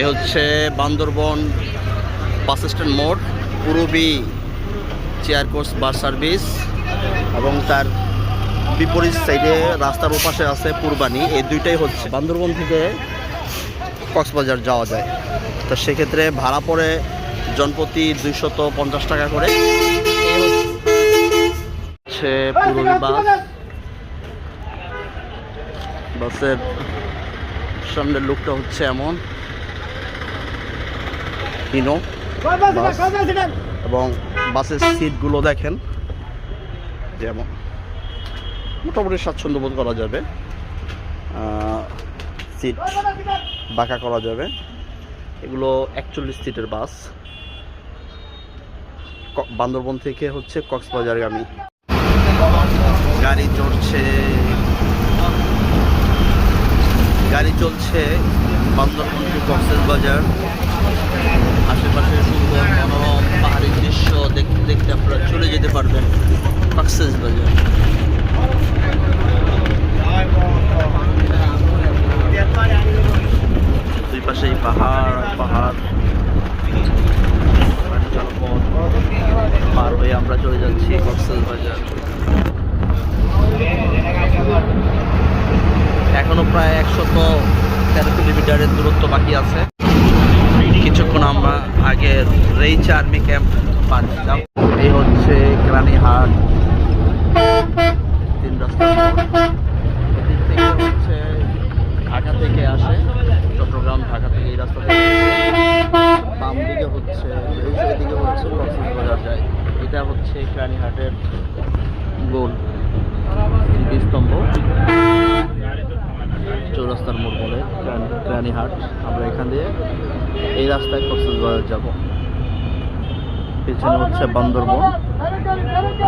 এ হচ্ছে Bandarban bus stand মোড়, Purabi chair coach bus service এবং তার বিপরীত সাইডে রাস্তার ওপাশে আছে পূর্বানি। এই দুইটাই হচ্ছে। বান্দরবন থেকে কক্সবাজার যাওয়া যায়। তো সেক্ষেত্রে ভাড়া পড়ে জনপ্রতি দুইশত পঞ্চাশ টাকা করে। হচ্ছে পুরবি বাস। বাসের সামনের লুকটা হচ্ছে এমন। হিনো বাস এবং বাসের সিটগুলো দেখেন। যেমন মোটামুটি স্বাচ্ছন্দ্য বোধ করা যাবে। সিট বাঁকা করা যাবে। এগুলো একচল্লিশ সিটের বাস। বান্দরবন থেকে হচ্ছে কক্সবাজার কক্সবাজারগামী গাড়ি চড়ছে। গাড়ি চলছে বান্দরবন টু কক্সবাজার। আশেপাশে সুন্দর মনোরম পাহাড়ি দৃশ্য দেখতে দেখতে আপনারা চলে যেতে পারবেন কক্সবাজার দুই পাশেই পাহাড় পাহাড়। পার হয়ে আমরা চলে যাচ্ছি কক্সবাজার এখনও প্রায় একশত তেরো কিলোমিটারের দূরত্ব বাকি আছে। কিছুক্ষণ আমরা আগে রেইচ আর্মি ক্যাম্প পার দিলাম এই হচ্ছে গ্রানীহাট তিন রাস্তা। হচ্ছে ঢাকা থেকে আসে চট্টগ্রাম, ঢাকা থেকে এই রাস্তা থেকে। বাম দিকে হচ্ছে এদিকে হচ্ছে কক্সবাজার যায়। এটা হচ্ছে গ্রানীহাটের গোল স্মৃতিস্তম্ভ চৌরাস্তার মোড় বলে গ্রানীহাট আমরা এখান দিয়ে এই রাস্তায় কক্সবাজার যাব। পেছনে হচ্ছে বান্দরবন।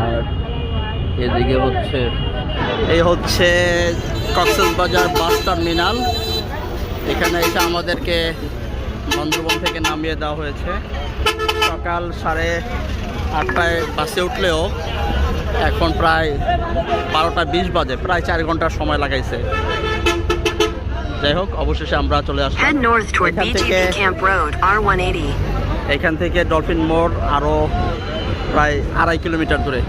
আর এদিকে হচ্ছে এই হচ্ছে কক্সবাজার বাস টার্মিনাল। এখানে এসে আমাদেরকে বান্দরবন থেকে নামিয়ে দেওয়া হয়েছে। সকাল সাড়ে আটটায় বাসে উঠলেও এখন প্রায় বারোটা বিশ বাজে, প্রায় চার ঘণ্টার সময় লাগাইছে। যাই হোক অবশেষে আমরা চলে আসলাম Head এখান থেকে BGP Camp Road, R180. এখান থেকে ডলফিন মোড় আরও প্রায় আড়াই কিলোমিটার দূরে